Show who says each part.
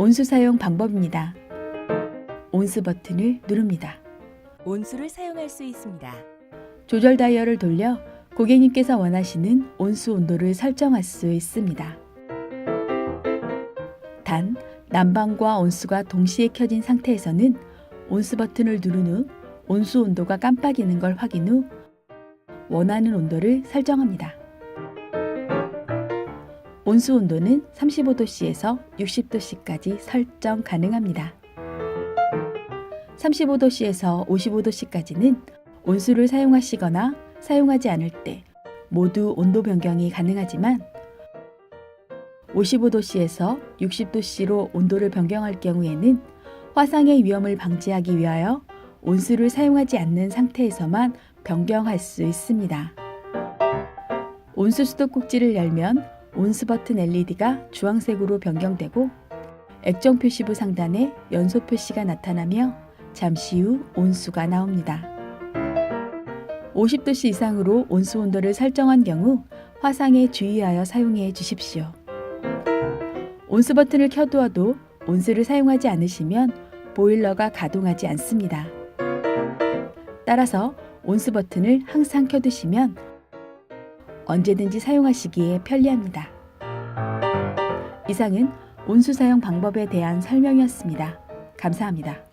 Speaker 1: 온수 사용 방법입니다. 온수 버튼을 누릅니다.
Speaker 2: 온수를 사용할 수 있습니다.
Speaker 1: 조절 다이얼을 돌려 고객님께서 원하시는 온수 온도를 설정할 수 있습니다. 단, 난방과 온수가 동시에 켜진 상태에서는 온수 버튼을 누른 후 온수 온도가 깜빡이는 걸 확인 후 원하는 온도를 설정합니다. 온수 온도는 35도씨에서 60도씨까지 설정 가능합니다. 35도씨에서 55도씨까지는 온수를 사용하시거나 사용하지 않을 때 모두 온도 변경이 가능하지만 55도씨에서 60도씨로 온도를 변경할 경우에는 화상의 위험을 방지하기 위하여 온수를 사용하지 않는 상태에서만 변경할 수 있습니다. 온수 수도 꼭지를 열면 온수 버튼 LED가 주황색으로 변경되고 액정 표시부 상단에 연소 표시가 나타나며 잠시 후 온수가 나옵니다. 50도씨 이상으로 온수 온도를 설정한 경우 화상에 주의하여 사용해 주십시오. 온수 버튼을 켜두어도 온수를 사용하지 않으시면 보일러가 가동하지 않습니다. 따라서 온수 버튼을 항상 켜두시면 언제든지 사용하시기에 편리합니다. 이상은 온수 사용 방법에 대한 설명이었습니다. 감사합니다.